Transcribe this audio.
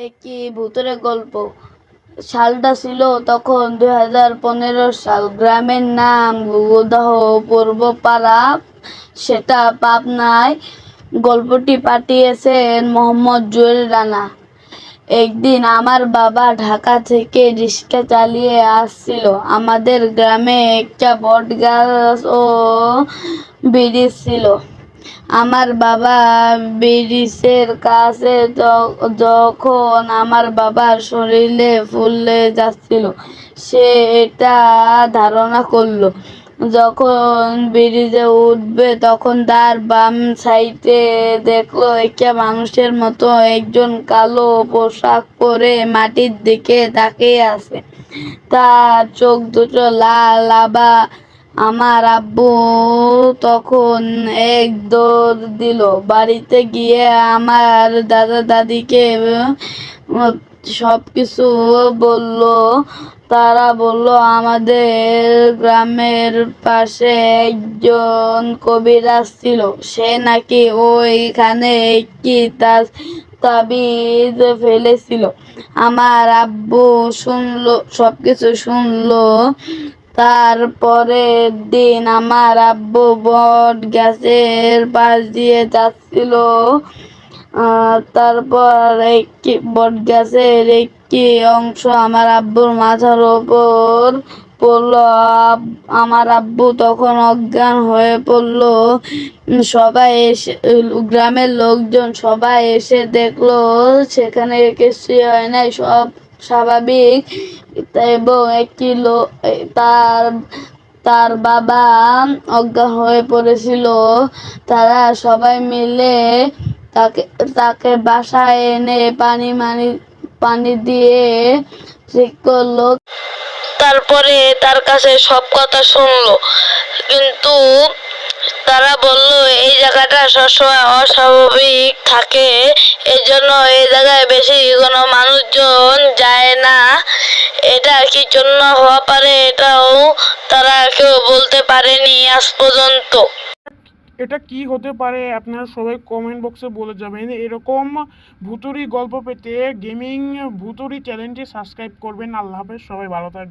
একটি ভূতের গল্প? সালটা ছিল তখন দুই হাজার পনেরো সাল। গ্রামের নাম গুদাহ পূর্বপাড়া। সেটা পাবনায় গল্পটি পাঠিয়েছেন মোহাম্মদ জুয়েল রানা। একদিন আমার বাবা ঢাকা থেকে রিক্সা চালিয়ে আসছিল। আমাদের গ্রামে একটা বট গাছ ও ব্রিজ ছিল। আমার বাবা ব্রিজের কাছে যখন আমার বাবার শরীরে ফুলে যাচ্ছিল, সে এটা ধারণা করল। যখন ব্রিজে উঠবে, তখন তার বাম সাইডে দেখল, একটা মানুষের মতো একজন কালো পোশাক পরে মাটির দিকে তাকিয়ে আছে। তার চোখ দুটো লাল আবা আমার আব্বু তখন এক দৌড় দিল। বাড়িতে গিয়ে আমার দাদা দাদিকে সব কিছু বলল। তারা বলল, আমাদের গ্রামের পাশে একজন কবিরাজ ছিল সে নাকি ওইখানে একটি তাজ, তাবিজ ফেলেছিল। আমার আব্বু শুনলো সব কিছু শুনলো। তারপরের দিন আমার আব্বু বট গাছের পাশ দিয়ে যাচ্ছিল। তারপর একটি বট গাছের একটি অংশ আমার আব্বুর মাথার ওপর পড়ল। আমার আব্বু তখন অজ্ঞান হয়ে পড়ল। সবাই এসে, গ্রামের লোকজন সবাই এসে দেখল, সেখানে কিছুই হয় নাই, সব স্বাভাবিক। এবং একটি তার তার বাবা অজ্ঞান হয়ে পড়েছিল। তারা সবাই মিলে তাকে তাকে বাসায় এনে পানি মানি পানি দিয়ে ঠিক করল। তারপরে তার কাছে সব কথা শুনলো। কিন্তু তারা বলল, এই জায়গাটা সবসময় অস্বাভাবিক থাকে। এই জন্য এই জায়গায় বেশি কোনো মানুষজন যায় না। এটা কি জন্য হওয়া পারে এটাও তারা কেউ বলতে পারেনি আজ পর্যন্ত। এটা কি হতে পারে আপনারা সবাই কমেন্ট বক্সে বলে যাবেন। এরকম ভুতুরি গল্প পেতে গেমিং ভুতুরি চ্যানেলটি সাবস্ক্রাইব করবেন। আল্লাহ হাফেজ, সবাই ভালো থাকবেন।